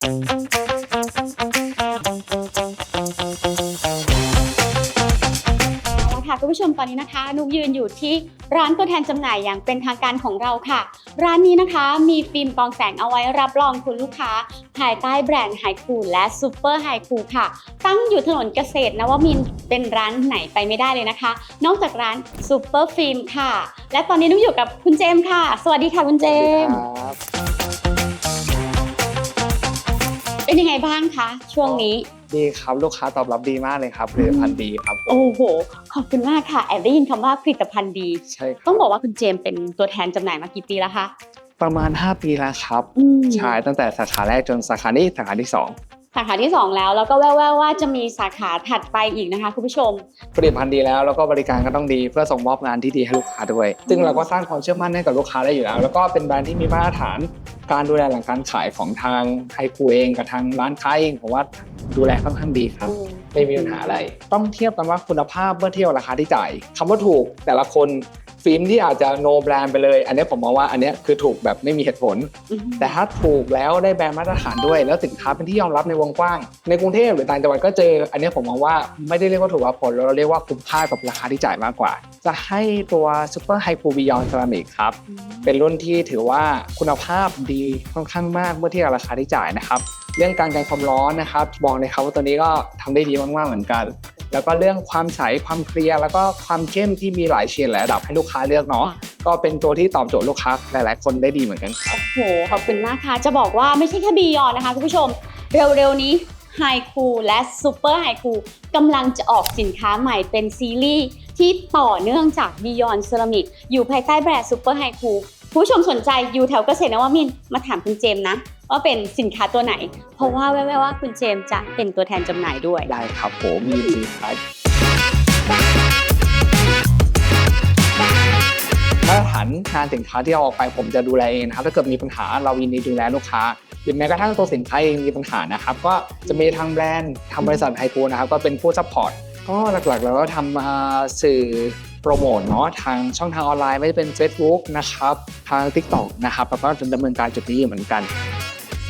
เอาละค่ะคุณผู้ชมตอนนี้นะคะ นุกยืนอยู่ที่ร้านตัวแทนจำหน่ายอย่างเป็นทางการของเราค่ะ ร้านนี้นะคะมีฟิล์มกรองแสงเอาไว้รับรองคุณลูกค้า ภายใต้แบรนด์ไฮคูและซูเปอร์ไฮคูค่ะ ตั้งอยู่ถนนเกษตรนวมินทร์เป็นร้านไหนไปไม่ได้เลยนะคะ นอกจากร้านซูเปอร์ฟิล์มค่ะ และตอนนี้นุกอยู่กับคุณเจมส์ค่ะ สวัสดีค่ะคุณเจมส์ เป็นยังไงบ้างคะช่วงนี้ ดีครับลูกค้าตอบรับดีมากเลยครับผลิตภัณฑ์ดีครับผมโอ้โห ขอบคุณมากค่ะแอบได้ยินคำว่าผลิตภัณฑ์ดี ใช่ครับต้องบอกว่าคุณเจมส์เป็นตัวแทนจำหน่ายมากี่ปีแล้วคะประมาณ 5 ปีแล้วครับอืมใช่ตั้งแต่สาขาแรกจนสาขานี้สาขาที่2 สาขาที่ 2 แล้ว แล้วก็แว่วๆว่าจะมีสาขาถัดไปอีกนะคะ คุณผู้ชม ผลิตภัณฑ์ดีแล้วแล้วก็บริการก็ต้องดีเพื่อส่งมอบงานที่ดีให้ลูกค้าด้วย ซึ่งเราก็สร้างความเชื่อมั่นให้กับลูกค้าได้อยู่แล้ว แล้วก็เป็นแบรนด์ที่มีมาตรฐานการดูแลหลังการขายของทางไฮคูเองกับทางร้านค้าเองผมว่าดูแลค่อนข้างดีครับ ไม่มีปัญหาอะไร ต้องเทียบกันว่าคุณภาพเมื่อเทียบกับราคาที่จ่ายคำว่าถูกแต่ละคน ฟิล์มที่อาจจะโนแบรนด์ไปเลย อันนี้ผมมองว่าอันนี้คือถูกแบบไม่มีเหตุผลอืมแต่ถ้าถูกแล้วได้แบรนด์มาตรฐานด้วย แล้วสินค้าเป็นที่ยอมรับในวงกว้าง ในกรุงเทพหรือต่างจังหวัดก็เจอ อันนี้ผมมองว่าไม่ได้เรียกว่าถูกว่าผลเราเรียกว่าคุ้มค่ากับราคาที่จ่ายมากกว่า จะให้ตัว Super h y p o b i o n Ceramic ครับเป็นรุ่นที่ถือว่าคุณภาพดีค่อนข้างมากเมื่อเทียบกับราคาที่จ่ายนะครับเรื่องการกันความร้อนนะครับบอกเลยครับว่าตัวนี้ก็ทำได้ดีมากๆเหมือนกัน แล้วก็เรื่องความใสความเคลียร์แล้วก็ความเข้มที่มีหลายเฉดหลายระดับให้ลูกค้าเลือกเนาะก็เป็นตัวที่ตอบโจทย์ลูกค้าหลายๆ คนได้ดีเหมือนกันครับโอ้โหขอบคุณมากค่ะ จะบอกว่าไม่ใช่แค่บียอนนะคะคุณผู้ชม เร็วๆนี้ไฮคูและซูเปอร์ไฮคูกำลังจะออกสินค้าใหม่เป็นซีรีส์ที่ต่อเนื่องจากบียอนเซรามิกอยู่ภายใต้แบรนด์ซูเปอร์ไฮคูผู้ชมสนใจอยู่แถวเกษตรนวมินทร์มาถามคุณเจมส์นะ ว่าเป็นสินค้าตัวไหน เพราะว่าแว่วๆว่าคุณเจมส์จะเป็นตัวแทนจำหน่ายด้วย ได้ครับผมยินดีครับมาตรฐานงานสินค้าที่เราออกไปผมจะดูแลเองนะครับ ถ้าเกิดมีปัญหาเรายินดีดูแลลูกค้าหรือแม้กระทั่งตัวสินค้าเองมีปัญหานะครับ ก็จะมีทางแบรนด์ทางบริษัทไฮปูนะครับ ก็เป็นผู้ซัพพอร์ตก็หลักๆเราก็ทำสื่อโปรโมทเนาะทางช่องทางออนไลน์ไม่ว่าจะเป็น Facebook นะครับ ทาง TikTok นะครับแล้วก็ดำเนินการจุดนี้เหมือนกัน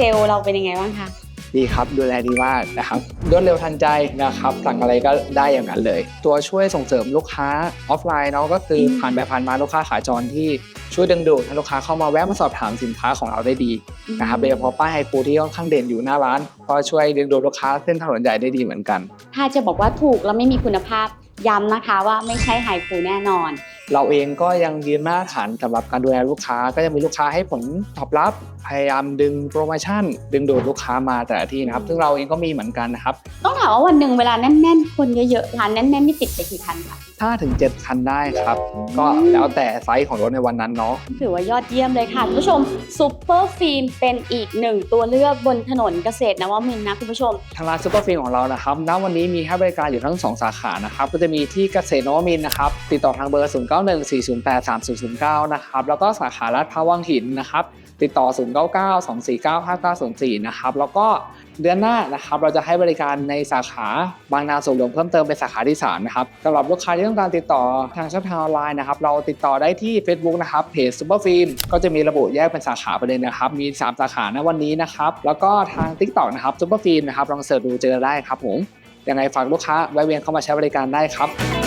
ซลล์เราเป็นยังไงบ้างคะ ดีครับดูแลดีมากนะครับรวดเร็วทันใจนะครับ สั่งอะไรก็ได้อย่างนั้นเลย ตัวช่วยส่งเสริมลูกค้าออฟไลน์เนาะก็คือผ่านแบบผ่านมาลูกค้าขาจรที่ช่วยดึงดูดให้ลูกค้าเข้ามาแวะมาสอบถามสินค้าของเราได้ดีนะครับโดยเฉพาะป้ายไฮปูที่ค่อนข้างเด่นอยู่หน้าร้านก็ช่วยดึงดูดลูกค้าเส้นถนนใหญ่ได้ดีเหมือนกัน ถ้าจะบอกว่าถูกแล้วไม่มีคุณภาพย้ำนะคะว่าไม่ใช่ไฮคูแน่นอน เราเองก็ยังยืนมาตรฐานสำหรับการดูแลลูกค้า ก็ยังมีลูกค้าให้ผลตอบรับ พยายามดึงโปรโมชั่น ดึงดูดลูกค้ามาแต่ละที่นะครับ ซึ่งเราเองก็มีเหมือนกันนะครับ ต้องถามว่าวันหนึ่งเวลาแน่นๆ คนเยอะๆร้านแน่นๆนี่ติดไปกี่คันคะ 5ถึง7คันได้ครับ ก็แล้วแต่ไซส์ของรถในวันนั้นเนาะถือว่ายอดเยี่ยมเลยค่ะคุณผู้ชมซูเปอร์ฟิล์มเป็นอีกหนึ่งตัวเลือกบนถนนเกษตรนวมินทร์นะคุณผู้ชม ทางร้านซูเปอร์ฟิล์มของเรานะครับณวันนี้มีให้บริการอยู่ทั้ง 2 สาขานะครับก็จะมีที่เกษตรนวมินทร์นะครับติดต่อทางเบอร์ 0 9 1 4 0 8 3 0 0 9 นะครับแล้วก็สาขาลาดพร้าววังหินนะครับติดต่อ 0 9 9 2 4 9 5 9 0 4 นะครับแล้วก็ เดือนหน้านะครับเราจะให้บริการในสาขาบางนาสวนหลวงเพิ่มเติมเป็นสาขาที่3นะครับสำหรับลูกค้าที่ต้องการติดต่อทางช่องทางออนไลน์นะครับเราติดต่อได้ที่ Facebook นะครับเพจซูเปอร์ฟิล์มก็จะมีระบุแยกเป็นสาขาไปเลยนะครับมี 3 สาขาณวันนี้นะครับแล้วก็ทาง TikTok นะครับซูเปอร์ฟิล์มนะครับลองเสิร์ชดูเจอได้ครับผมยังไงฝากลูกค้าแวะเวียนเข้ามาใช้บริการได้ครับ